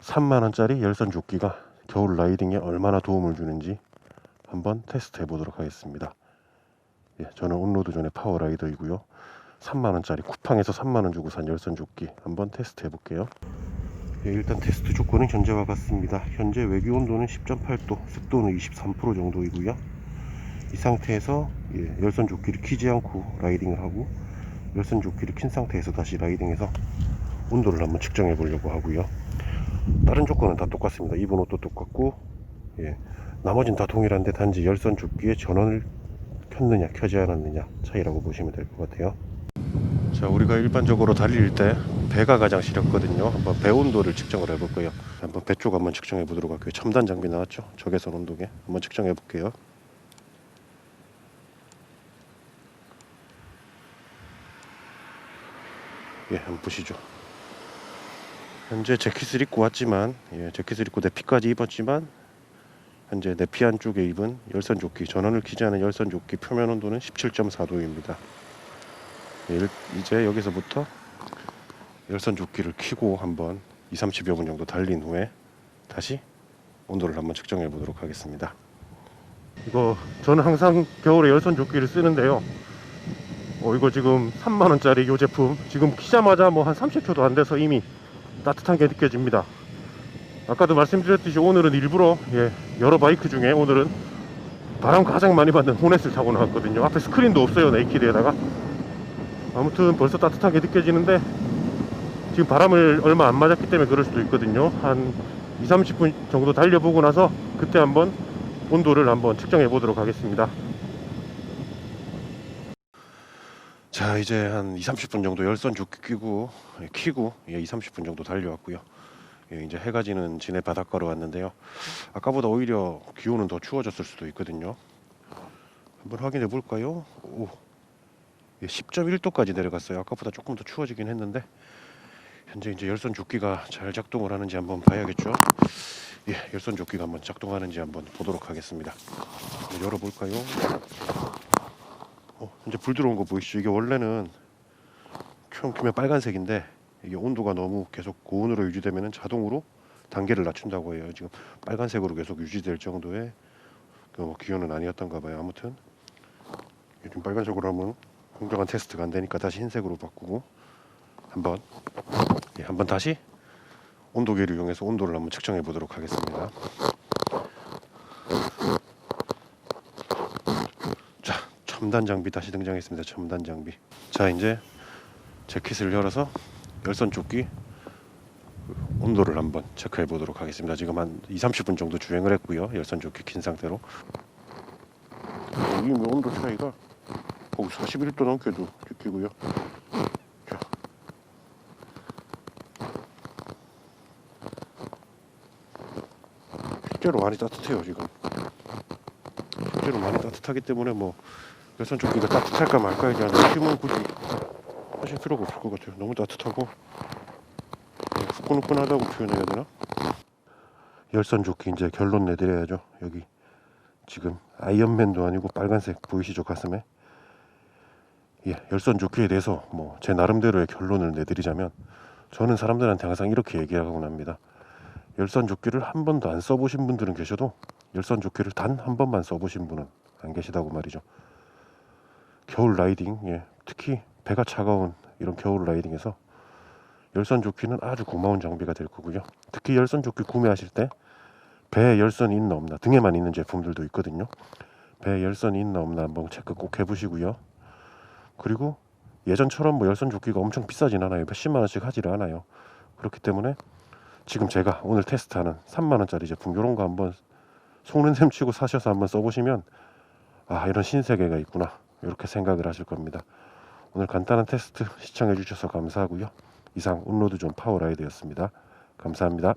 3만원짜리 열선 조끼가 겨울 라이딩에 얼마나 도움을 주는지 한번 테스트 해보도록 하겠습니다. 예, 저는 온로드 존의 파워라이더이고요. 3만원짜리 쿠팡에서 3만원 주고 산 열선 조끼 한번 테스트 해볼게요. 예, 일단 테스트 조건은 현재와 같습니다. 현재 외기 온도는 10.8도, 습도는 23% 정도이고요. 이 상태에서 예, 열선 조끼를 키지 않고 라이딩을 하고 열선 조끼를 킨 상태에서 다시 라이딩해서 온도를 한번 측정해 보려고 하고요. 다른 조건은 다 똑같습니다. 입은 옷도 똑같고 예, 나머지는 다 동일한데 단지 열선 조끼의 전원을 켰느냐 켜지 않았느냐 차이라고 보시면 될 것 같아요. 자 우리가 일반적으로 달릴 때 배가 가장 시렵거든요. 한번 배 온도를 측정을 해볼 거예요. 한번 배 쪽 한번 측정해 보도록 할게요. 첨단 장비 나왔죠? 적외선 온도계 한번 측정해 볼게요. 예, 한번 보시죠. 현재 재킷을 입고 왔지만 예, 재킷을 입고 내피까지 입었지만 현재 내피 안쪽에 입은 열선 조끼 전원을 키지 않은 열선 조끼 표면 온도는 17.4도입니다. 예, 이제 여기서부터 열선 조끼를 키고 한번 2, 30여 분 정도 달린 후에 다시 온도를 한번 측정해 보도록 하겠습니다. 이거 저는 항상 겨울에 열선 조끼를 쓰는데요. 어, 이거 지금 3만 원짜리 이 제품 지금 키자마자 뭐 한 30초도 안 돼서 이미 따뜻한 게 느껴집니다. 아까도 말씀드렸듯이 오늘은 일부러 예, 여러 바이크 중에 오늘은 바람 가장 많이 받는 호넷을 타고 나왔거든요. 앞에 스크린도 없어요 네이키드에다가 아무튼 벌써 따뜻하게 느껴지는데 지금 바람을 얼마 안 맞았기 때문에 그럴 수도 있거든요. 한 2, 30분 정도 달려보고 나서 그때 한번 온도를 한번 측정해 보도록 하겠습니다. 자 이제 한 2, 30분 정도 열선 조끼 끼고 예, 키고 예, 2, 30분 정도 달려왔고요. 예, 이제 해가 지는 진해 바닷가로 왔는데요. 아까보다 오히려 기온은 더 추워졌을 수도 있거든요. 한번 확인해 볼까요? 오, 예, 10.1도까지 내려갔어요. 아까보다 조금 더 추워지긴 했는데 현재 이제 열선 조끼가 잘 작동을 하는지 한번 봐야겠죠. 예, 열선 조끼가 한번 작동하는지 한번 보도록 하겠습니다. 열어볼까요? 어, 이제 불 들어온 거 보이시죠? 이게 원래는 키면 빨간색인데 이게 온도가 너무 계속 고온으로 유지되면 자동으로 단계를 낮춘다고 해요. 지금 빨간색으로 계속 유지될 정도의 그 기온은 아니었던가 봐요. 아무튼 지금 빨간색으로 하면 공정한 테스트가 안 되니까 다시 흰색으로 바꾸고 한번 예, 한번 다시 온도계를 이용해서 온도를 한번 측정해 보도록 하겠습니다. 자, 첨단 장비 다시 등장했습니다. 첨단 장비. 자, 이제 재킷을 열어서 열선 조끼 온도를 한번 체크해 보도록 하겠습니다. 지금 한 2, 30분 정도 주행을 했고요. 열선 조끼 킨 상태로. 이 온도 차이가 거기 41도 넘게도 느끼고요. 자. 실제로 많이 따뜻해요 지금. 실제로 많이 따뜻하기 때문에 뭐 열선 조끼가 따뜻할까 말까에 대한 의심은 굳이 하실 필요가 없을 것 같아요. 너무 따뜻하고 네, 후끈후끈하다고 표현해야 되나? 열선 조끼 이제 결론 내드려야죠. 여기 지금 아이언맨도 아니고 빨간색 보이시죠 가슴에? 예, 열선 조끼에 대해서 뭐 제 나름대로의 결론을 내드리자면 저는 사람들한테 항상 이렇게 얘기하곤 합니다. 열선 조끼를 한 번도 안 써보신 분들은 계셔도 열선 조끼를 단 한 번만 써보신 분은 안 계시다고 말이죠. 겨울 라이딩, 예, 특히 배가 차가운 이런 겨울 라이딩에서 열선 조끼는 아주 고마운 장비가 될 거고요. 특히 열선 조끼 구매하실 때 배에 열선이 있나 없나 등에만 있는 제품들도 있거든요. 배에 열선이 있나 없나 한번 체크 꼭 해보시고요. 그리고 예전처럼 뭐 열선 조끼가 엄청 비싸진 않아요. 몇십만 원씩 하지를 않아요. 그렇기 때문에 지금 제가 오늘 테스트하는 3만 원짜리 제품 이런 거 한번 속는 셈 치고 사셔서 한번 써보시면 아 이런 신세계가 있구나 이렇게 생각을 하실 겁니다. 오늘 간단한 테스트 시청해 주셔서 감사하고요. 이상 운로드 존 파워라이드였습니다. 감사합니다.